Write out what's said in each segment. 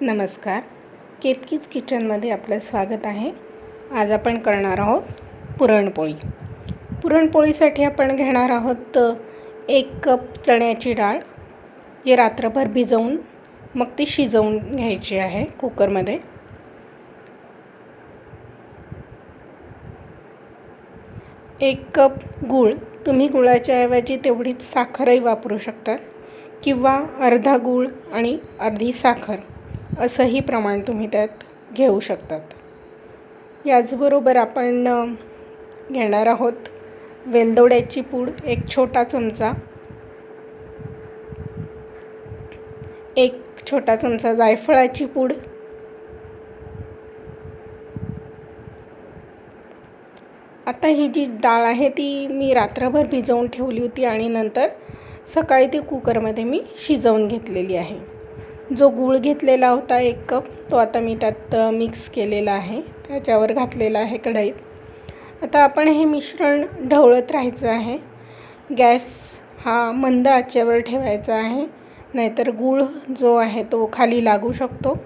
नमस्कार. केतकीच किचनमध्ये आपलं स्वागत आहे. आज आपण करणार आहोत पुरणपोळी. पुरणपोळीसाठी आपण घेणार आहोत एक कप चण्याची डाळ जी रात्रभर भिजवून मग ती शिजवून घ्यायची आहे कुकरमध्ये. एक कप गूळ तुम्ही गुळाच्या ऐवजी तेवढीच साखरही वापरू शकतात किंवा अर्धा गूळ आणि अर्धी साखर. असंही प्रमाण तुम्ही त्यात घेऊ शकतात. याचबरोबर आपण घेणार आहोत वेलदोड्याची पूड एक छोटा चमचा. एक छोटा चमचा जायफळाची पूड. आता ही जी डाळ आहे ती मी रात्रभर भिजवून ठेवली होती आणि नंतर सकाळी ती कुकरमध्ये मी शिजवून घेतलेली आहे. जो गूळ घेतलेला होता एक कप तो आता मी त्यात मिक्स केलेला आहे. त्याच्यावर घातलेला आहे कढईत. आता आपण हे मिश्रण ढवळत राहायचं आहे. गॅस हा मंद आचेवर ठेवायचा आहे. नाहीतर गूळ जो आहे तो खाली लागू शकतो.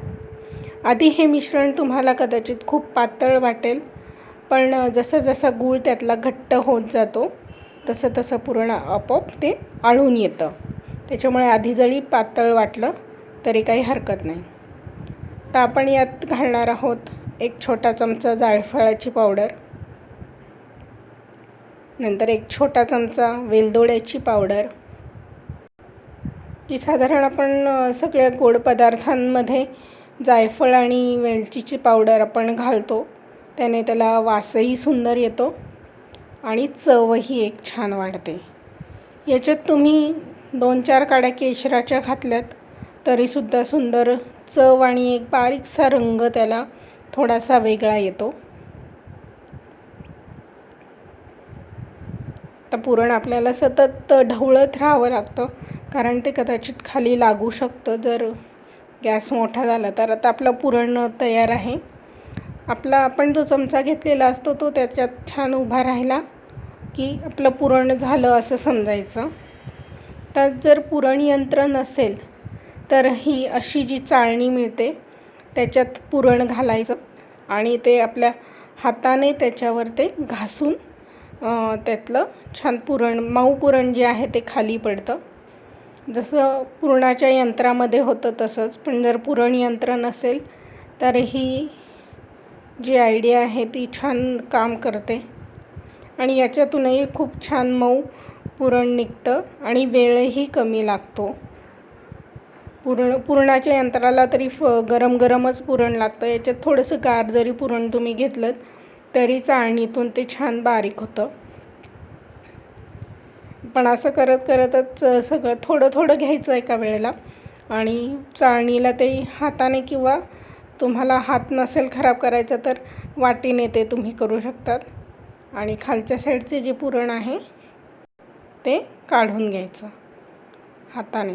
आधी हे मिश्रण तुम्हाला कदाचित खूप पातळ वाटेल पण जसं जसं गूळ त्यातला घट्ट होत जातो तसं तसं पूर्ण आपोआप ते आळून येतं. त्याच्यामुळे आधी जरी पातळ वाटलं तरी काही हरकत नाही. तर आपण यात घालणार आहोत एक छोटा चमचा जायफळाची पावडर नंतर एक छोटा चमचा वेलदोड्याची पावडर. जी साधारण आपण सगळ्या गोड पदार्थांमध्ये जायफळ आणि वेलचीची पावडर आपण घालतो. त्याने त्याला वासही सुंदर येतो आणि चवही एक छान वाढते. याच्यात तुम्ही दोन चार काड्या केशराच्या घातल्यात. तरीसुद्धा सुंदर चव आणि एक बारीकसा रंग त्याला थोडासा वेगळा येतो. तर पुरण आपल्याला सतत ढवळत राहावं लागतं कारण ते कदाचित खाली लागू शकतं. जर गॅस मोठा झाला तर आता आपलं पुरण तयार आहे. आपला आपण जो चमचा घेतलेला असतो तो त्याच्यात छान उभा राहिला की आपलं पुरण झालं असं समजायचं. तर जर पुरण यंत्र नसेल तर ही अशी जी चाळणी मिळते त्याच्यात पुरण घालायचं आणि ते आपल्या हाताने त्याच्यावर ते घासून त्यातलं छान पुरण मऊ पुरण जे आहे ते खाली पडतं. जसं पुरणाच्या यंत्रामध्ये होतं तसंच पण जर पुरण यंत्र नसेल तर ही जी आयडिया आहे ती छान काम करते. आणि याच्यातूनही खूप छान मऊ पुरण निघतं आणि वेळही कमी लागतो. पुरण पुरणाच्या यंत्राला तरी फ गरम गरमच पुरण लागतं. याच्यात थोडंसं गार जरी पुरण तुम्ही घेतलं तरी चाळणीतून ते छान बारीक होतं. पण असं करत करतच सगळं थोडं थोडं घ्यायचं एका वेळेला. आणि चाळणीला ते हाताने किंवा तुम्हाला हात नसेल खराब करायचा तर वाटीने ते तुम्ही करू शकतात. आणि खालच्या साईडचे जे पुरण आहे ते काढून घ्यायचं हाताने.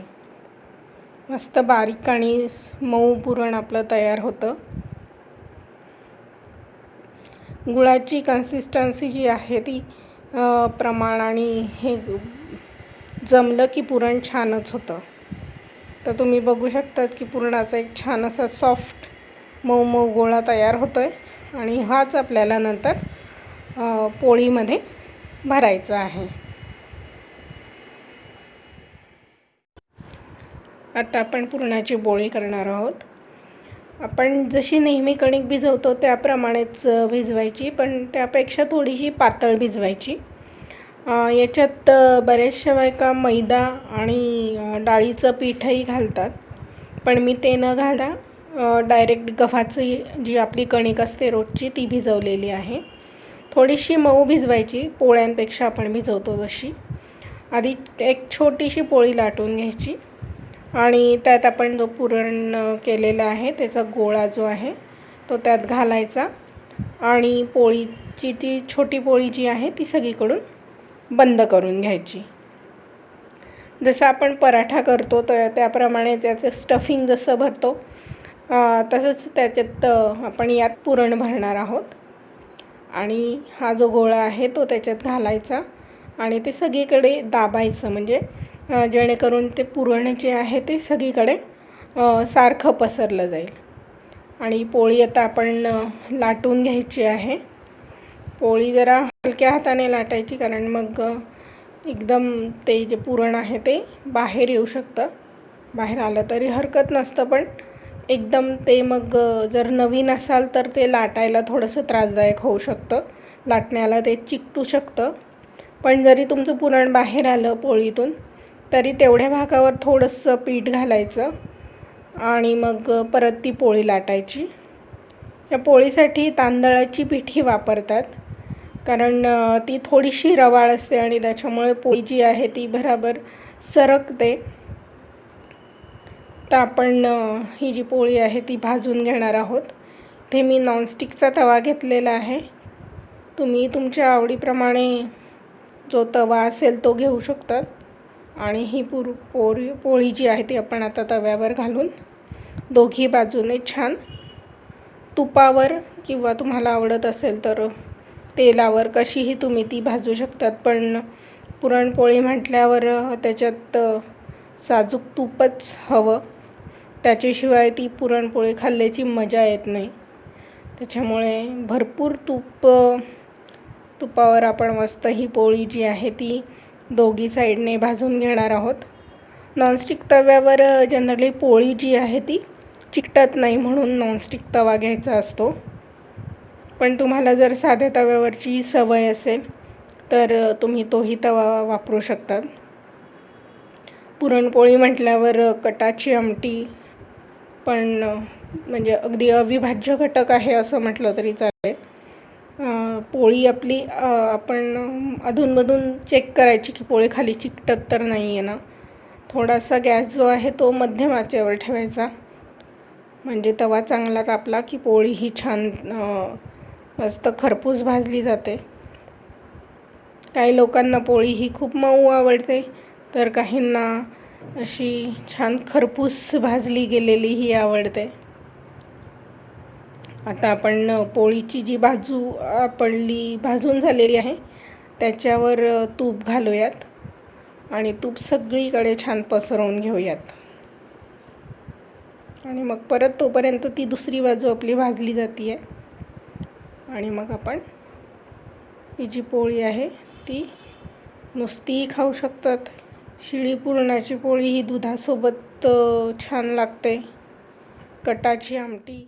मस्त बारीक आणि मऊ पुरण आपलं तयार होतं. गुळाची कन्सिस्टन्सी जी आहे ती प्रमाण आणि हे जमलं की पुरण छानच होतं. तर तुम्ही बघू शकतात की पुरणाचा एक छान असा सॉफ्ट मऊ मऊ गोळा तयार होतो आहे आणि हाच आपल्याला नंतर पोळीमध्ये भरायचा आहे. आता आपण पुरणाची पोळी करणार आहोत. आपण जशी नेहमी कणिक भिजवतो त्याप्रमाणेच भिजवायची पण त्यापेक्षा थोडीशी पातळ भिजवायची. याच्यात बऱ्याचशा बायका मैदा आणि डाळीचं पीठही घालतात. पण मी ते न घालता डायरेक्ट गव्हाची जी आपली कणिक असते रोजची ती भिजवलेली आहे. थोडीशी मऊ भिजवायची पोळ्यांपेक्षा आपण भिजवतो तशी. आधी एक छोटीशी पोळी लाटून घ्यायची. आणि त्यात आपण जो पुरण केलेला आहे त्याचा गोळा जो आहे तो त्यात घालायचा. आणि पोळीची ती छोटी पोळी जी आहे ती सगळीकडून बंद करून घ्यायची. जसं आपण पराठा करतो तर त्याप्रमाणे त्याचं स्टफिंग जसं भरतो तसंच त्याच्यात आपण यात पुरण भरणार आहोत. आणि हा जो गोळा आहे तो त्याच्यात घालायचा. आणि ते सगळीकडे दाबायचं म्हणजे जेणेकरून ते पुरण जे आहे ते सगळीकडे सारखं पसरलं जाईल. आणि पोळी आता आपण लाटून घ्यायची आहे. पोळी जरा हलक्या हाताने लाटायची कारण मग एकदम ते जे पुरण आहे ते बाहेर येऊ शकतं. बाहेर आलं तरी हरकत नसतं पण एकदम ते मग जर नवीन असाल तर ते लाटायला थोडंसं त्रासदायक होऊ शकतं. लाटण्याला ते चिकटू शकतं. पण जरी तुमचं पुरण बाहेर आलं पोळीतून तरी तेवढ्या भागावर थोडंसं पीठ घालायचं आणि मग परत ती पोळी लाटायची. या पोळीसाठी तांदळाची पिठी वापरतात कारण ती थोडीशी रवाळ असते आणि त्याच्यामुळे पोळी जी आहे ती बराबर सरकते. तर आपण ही जी पोळी आहे ती भाजून घेणार आहोत. ते मी नॉनस्टिकचा तवा घेतलेला आहे. तुम्ही तुमच्या आवडीप्रमाणे जो तवा असेल तो घेऊ शकतात. आणि ही पुर पोरी पोळी जी आहे ती आपण आता तव्यावर घालून दोघी बाजूने छान तुपावर किंवा तुम्हाला आवडत असेल तर तेलावर कशीही तुम्ही ती भाजू शकतात. पण पुरणपोळी म्हटल्यावर त्याच्यात साजूक तूपच हवं. त्याच्याशिवाय ती पुरणपोळी खाल्ल्याची मजा येत नाही. त्याच्यामुळे भरपूर तूप तुपावर आपण मस्त ही पोळी जी आहे ती दोघी साईडने भाजून घेणार आहोत. नॉनस्टिक तव्यावर जनरली पोळी जी आहे ती चिकटत नाही म्हणून नॉनस्टिक तवा घ्यायचा असतो. पण तुम्हाला जर साध्या तव्यावरची सवय असेल तर तुम्ही तोही तवा वापरू शकतात. पुरणपोळी म्हटल्यावर कटाची आमटी पण म्हणजे अगदी अविभाज्य घटक आहे असं म्हटलं तरी चालेल. पोळी आपली आपण अधूनमधून चेक करायची की पोळी खाली चिकटत तर नाही आहे ना? थोडासा गॅस जो आहे तो मध्यम आचेवर ठेवायचा. म्हणजे तवा चांगला तापला की पोळी ही छान मस्त खरपूस भाजली जाते. काही लोकांना पोळी ही खूप मऊ आवडते तर काहींना अशी छान खरपूस भाजली गेलेली ही आवडते. आता आपण पोळीची जी बाजू आपणली भाजून झालेली आहे त्याच्यावर तूप घालूयात आणि तूप सगळीकडे छान पसरवून घेऊयात. आणि मग परत तोपर्यंत ती दुसरी बाजू आपली भाजली जाते आहे आणि मग आपण ही जी पोळी आहे ती नुसतीही खाऊ शकतात. शिळी पुरणाची पोळी ही दुधासोबत छान लागते. कटाची आमटी.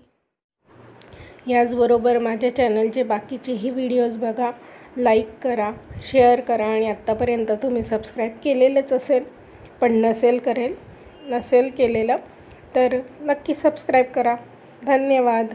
याचबरोबर माझ्या चॅनलचे बाकीचेही व्हिडिओज बघा लाईक करा शेअर करा आणि आत्तापर्यंत तुम्ही सबस्क्राईब केलेलंच असेल पण नसेल करेल नसेल केलेलं तर नक्की सबस्क्राईब करा. धन्यवाद.